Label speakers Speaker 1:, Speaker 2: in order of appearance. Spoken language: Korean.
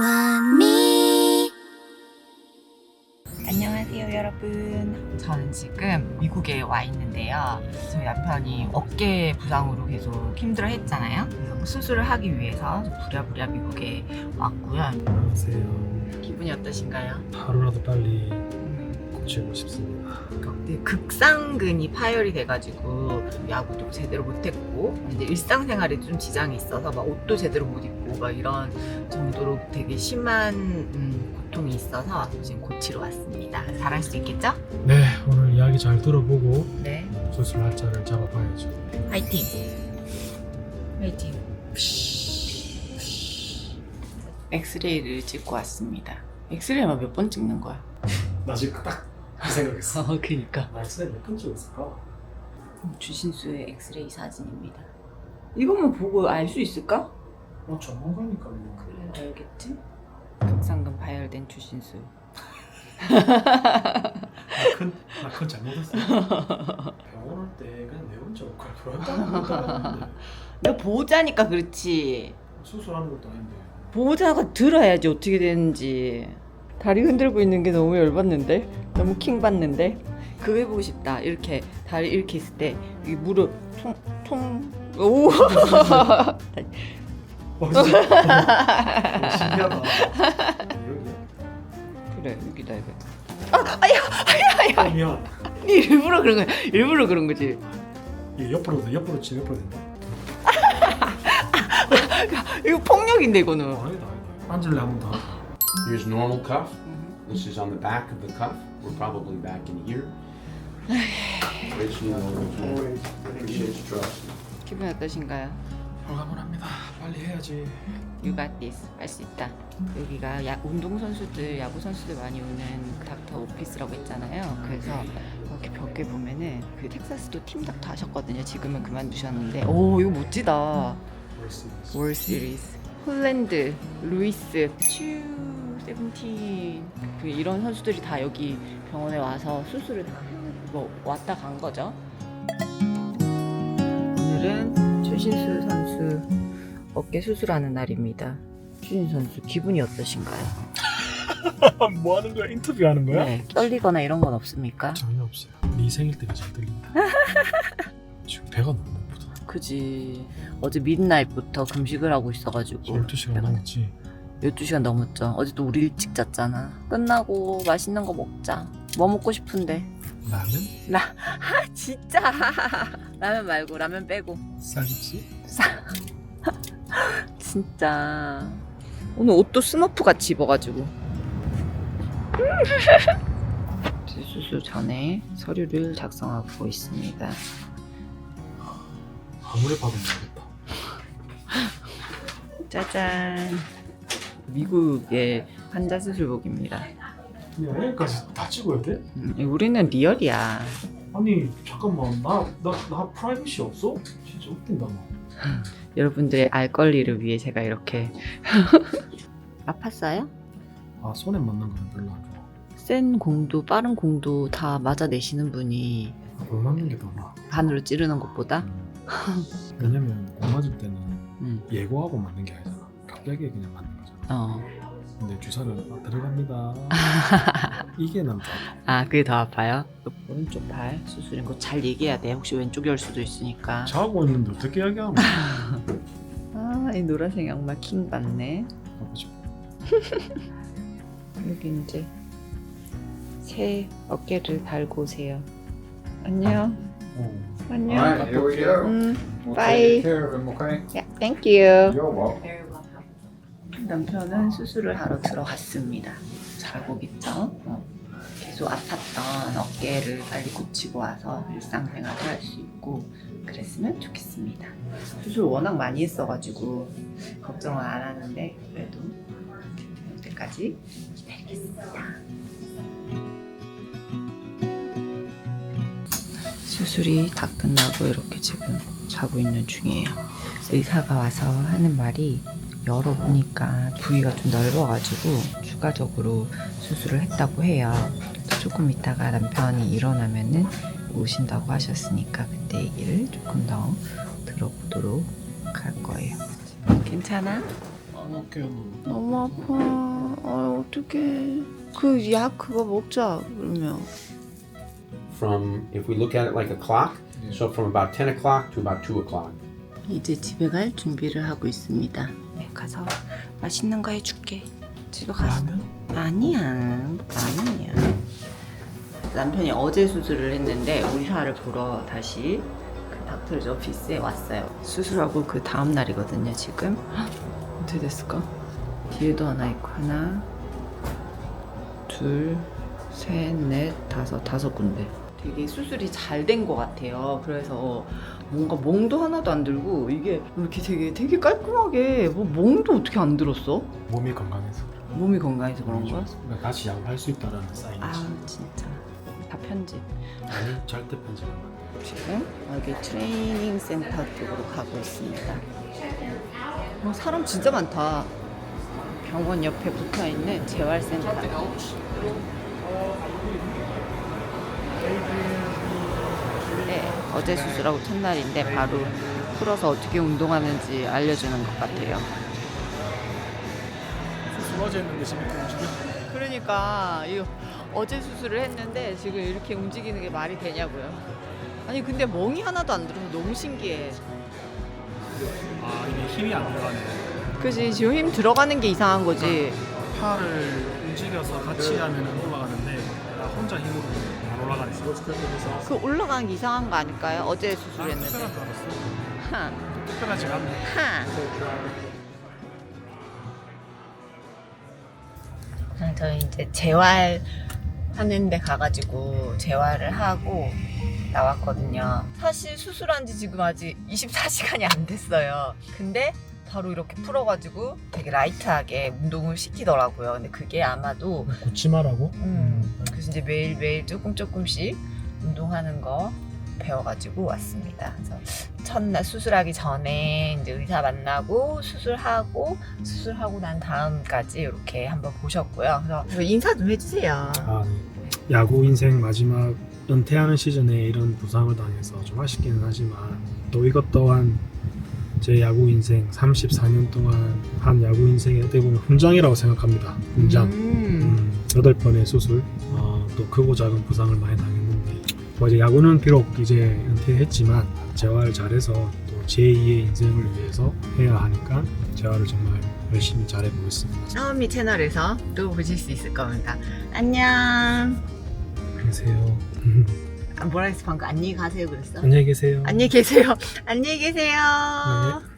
Speaker 1: 원미
Speaker 2: 안녕하세요 여러분. 저는 지금 미국에 와 있는데요. 저희 남편이 어깨 부상으로 계속 힘들어 했잖아요. 그래서 수술을 하기 위해서 부랴부랴 미국에 왔고요.
Speaker 3: 안녕하세요.
Speaker 2: 기분이 어떠신가요?
Speaker 3: 하루라도 빨리
Speaker 2: 음,
Speaker 3: 고치고 싶습니다.
Speaker 2: 근데 극상근이 파열이 돼가지고 야구도 제대로 못했고 이제 일상생활에 좀 지장이 있어서 막 옷도 제대로 못 입고 막 이런 정도로 되게 심한 음, 고통이 있어서 지금 고치러 왔습니다 잘할 수 있겠죠?
Speaker 3: 네, 오늘 이야기 잘 들어보고
Speaker 2: 네
Speaker 3: 수술 날짜를 잡아봐야죠.
Speaker 2: 화이팅! 화이팅! 엑스레이를 찍고 왔습니다. 엑스레이만 몇 번 찍는 거야?
Speaker 3: 나 지금 딱 그 생각했어.
Speaker 2: 어, 그니까.
Speaker 3: 날짜에 몇번 찍었을까?
Speaker 2: 주신수의 엑스레이 사진입니다. 이것만 보고 알 수 있을까?
Speaker 3: 어, 전문가니까 뭐.
Speaker 2: 그래, 알겠지? 극상근 파열된 주신수.
Speaker 3: 나큰 잘못했어. 병원 올 때 그냥 내 혼자 역할 그런다고
Speaker 2: 너 보호자니까 그렇지.
Speaker 3: 수술하는 것도 아닌데.
Speaker 2: 보호자가 들어야지 어떻게 되는지. 다리 흔들고 있는 게 너무 열받는데? 너무 킹 받는데? 그거 해보고 싶다. 이렇게 다리 이렇게 있을 때 이 무릎 통, 통, 오!
Speaker 3: 어, 진짜. 어, 신기하다.
Speaker 2: 그래, 여기다, 이거. 아, 아야, 아야, 아야.
Speaker 3: 어, 미안.
Speaker 2: 니 일부러 그런 거야. 일부러 그런 거지.
Speaker 3: 이게 옆으로 돼. 옆으로 치 옆으로 된다.
Speaker 2: 이거 폭력인데,
Speaker 3: 어,
Speaker 2: 이거는.
Speaker 3: 아니다 아니다. 앉을래 한번 더.
Speaker 4: Here's normal cuff. This is on the back of the cuff. We're probably back in here. Rich and normal. Appreciate your trust.
Speaker 2: 기분 어떠신가요?
Speaker 3: 홀가분합니다. 빨리 해야지.
Speaker 2: You got this. 할수 있다. 여기가 야, 운동 선수들, 야구 선수들 많이 오는 닥터 오피스라고 했잖아요. 그래서 이렇게 벽에 보면은 그 텍사스도 팀 닥터 하셨거든요. 지금은 그만두셨는데. 오, 이거 멋지다. 월 시리즈. 홀랜드, 루이스, 츄, 세븐틴. 그 이런 선수들이 다 여기 병원에 와서 수술을 다 뭐 왔다 간 거죠. 오늘은 최신수 선수 어깨 수술하는 날입니다. 최신 선수 기분이 어떠신가요?
Speaker 3: 뭐 하는 거야? 인터뷰 하는 거야?
Speaker 2: 네, 떨리거나 이런 건 없습니까?
Speaker 3: 전혀 없어요. 네 생일 때가 잘 들린다. 지금 배가 너무 고프다.
Speaker 2: 그지. 어제 midnight부터 금식을 하고 있어가지고
Speaker 3: 12시간 넘었지.
Speaker 2: 12시간 넘었죠. 어제 또 우리 일찍 잤잖아. 끝나고 맛있는 거 먹자. 뭐 먹고 싶은데?
Speaker 3: 라면?
Speaker 2: 아 진짜. 라면 말고 라면 빼고.
Speaker 3: 쌀국수?
Speaker 2: 진짜. 오늘 옷도 스머프 같이 입어가지고. 수술 전에 서류를 작성하고 있습니다.
Speaker 3: 아무리 봐도 모르겠다.
Speaker 2: 짜잔. 미국의 환자 수술복입니다.
Speaker 3: 야, 여기까지 다 찍어야 돼?
Speaker 2: 음, 우리는 리얼이야.
Speaker 3: 아니 잠깐만 나 나 나 프라이빗이 없어? 진짜 웃긴다 너.
Speaker 2: 여러분들의 알 권리를 위해 제가 이렇게 아팠어요?
Speaker 3: 아 손에 맞는 거는 별로 안 좋아.
Speaker 2: 센 공도 빠른 공도 다 맞아내시는 분이
Speaker 3: 아, 뭘 맞는 게 더 나아.
Speaker 2: 바늘로 찌르는 것보다
Speaker 3: 왜냐면 공 맞을 때는
Speaker 2: 음,
Speaker 3: 예고하고 맞는 게 아니잖아. 갑자기 그냥 맞는 거잖아.
Speaker 2: 어.
Speaker 3: 근데 주사는 아, 들어갑니다. 이게 남자.
Speaker 2: 아 그게 더 아파요? 오른쪽 팔 수술인 거 잘 얘기해야 돼 혹시 왼쪽일 수도 있으니까
Speaker 3: 자고 있는데 어떻게 이야기하면
Speaker 2: 아이 노란색 양말 킹 받네
Speaker 3: 아버지.
Speaker 2: 여기 이제 새 어깨를 달고 오세요 안녕
Speaker 3: 어.
Speaker 2: 안녕
Speaker 5: Alright, here we go.
Speaker 2: 음,
Speaker 5: We'll
Speaker 2: bye
Speaker 5: take care of him, okay?
Speaker 2: yeah, thank you
Speaker 5: You're welcome.
Speaker 2: 남편은 수술을 하러 들어갔습니다. 잘고 있죠? 어. 계속 아팠던 어깨를 빨리 고치고 와서 일상생활을 할 수 있고 그랬으면 좋겠습니다. 수술 워낙 많이 했어가지고 걱정은 안 하는데 그래도 될 때까지 기다리겠습니다. 수술이 다 끝나고 이렇게 지금 자고 있는 중이에요. 의사가 와서 하는 말이 열어보니까 부위가 좀 넓어가지고 추가적으로 수술을 했다고 해요. 또 조금 있다가 남편이 일어나면은 오신다고 하셨으니까 그때 얘기를 조금 더 들어보도록 할 거예요. 괜찮아?
Speaker 3: 먹게요.
Speaker 2: 너무 아파. 아 어떡해. 그 약 그거 먹자 그러면.
Speaker 4: From, if we look at it like a clock, so from about 10 o'clock to about 2 o'clock.
Speaker 2: 이제 집에 갈 준비를 하고 있습니다. 네, 가서 맛있는 거 해줄게. 집에 가서.
Speaker 3: 라면?
Speaker 2: 아니야, 아니야. 남편이 어제 수술을 했는데 의사를 보러 다시 그 닥터즈 오피스에 왔어요. 수술하고 그 다음 날이거든요, 지금. 헉, 어떻게 됐을까? 뒤에도 하나 있고 하나, 둘, 셋, 넷, 다섯, 다섯 군데. 되게 수술이 잘 된 것 같아요. 그래서 뭔가 멍도 하나도 안 들고 이게 이렇게 되게 되게 깔끔하게 뭐 멍도 어떻게 안 들었어?
Speaker 3: 몸이 건강해서.
Speaker 2: 몸이 건강해서 그런 거야?
Speaker 3: 그러니까 다시 야구할 수 있다라는 사인이지.
Speaker 2: 아 진짜 다 편집.
Speaker 3: 아니 절대 편집 안 돼.
Speaker 2: 지금 여기 트레이닝 센터 쪽으로 가고 있습니다. 어, 사람 진짜 많다. 병원 옆에 붙어 있는 재활센터. 네, 어제 수술하고 첫날인데 바로 풀어서 어떻게 운동하는지 알려주는 것 같아요.
Speaker 3: 수어제 했는데 이렇게 움직여.
Speaker 2: 그러니까 이거 어제 수술을 했는데 지금 이렇게 움직이는 게 말이 되냐고요. 아니 근데 멍이 하나도 안 들어서 너무 신기해.
Speaker 3: 아 이게 힘이 안 들어가네.
Speaker 2: 그지 지금 힘 들어가는 게 이상한 거지.
Speaker 3: 팔을 움직여서 같이 하면 올라가는데 나 혼자 힘으로 안 올라가네.
Speaker 2: 그 올라가는 게 이상한 거 아닐까요? 어제
Speaker 3: 난
Speaker 2: 수술했는데.
Speaker 3: 알았어.
Speaker 2: 하,
Speaker 3: 특별하지가 않네.
Speaker 2: 하. 아, 저희 이제 재활 하는데 가가지고 재활을 하고 나왔거든요. 사실 수술한 지 지금 아직 24시간이 안 됐어요. 근데 바로 이렇게 풀어가지고 되게 라이트하게 운동을 시키더라고요. 근데 그게 아마도
Speaker 3: 고치마라고?
Speaker 2: 음, 그래서 이제 매일매일 조금 조금씩 운동하는 거 배워가지고 왔습니다. 그래서 첫날 수술하기 전에 이제 의사 만나고 수술하고 수술하고 난 다음까지 이렇게 한번 보셨고요. 그래서 인사 좀 해주세요.
Speaker 1: 아, 네. 야구 인생 마지막 은퇴하는 시즌에 이런 부상을 당해서 좀 아쉽기는 하지만 또 이것 또한 제 야구 인생 34년 동안 한 야구 인생의 어떻게 보면 훈장이라고 생각합니다. 훈장.
Speaker 2: 음.
Speaker 1: 음, 8번의 수술, 어, 또 크고 작은 부상을 많이 당했는데 뭐 이제 야구는 비록 이제 은퇴했지만 재활 잘해서 또 제2의 인생을 위해서 해야 하니까 재활을 정말 열심히 잘해보겠습니다.
Speaker 2: 처음이 채널에서 또 보실 수 있을 겁니다. 안녕.
Speaker 1: 계세요.
Speaker 2: 아, 뭐라 했어 방금 안녕히 가세요 그랬어?
Speaker 1: 안녕히 계세요.
Speaker 2: 안녕히 계세요. 안녕히 계세요.
Speaker 1: 네.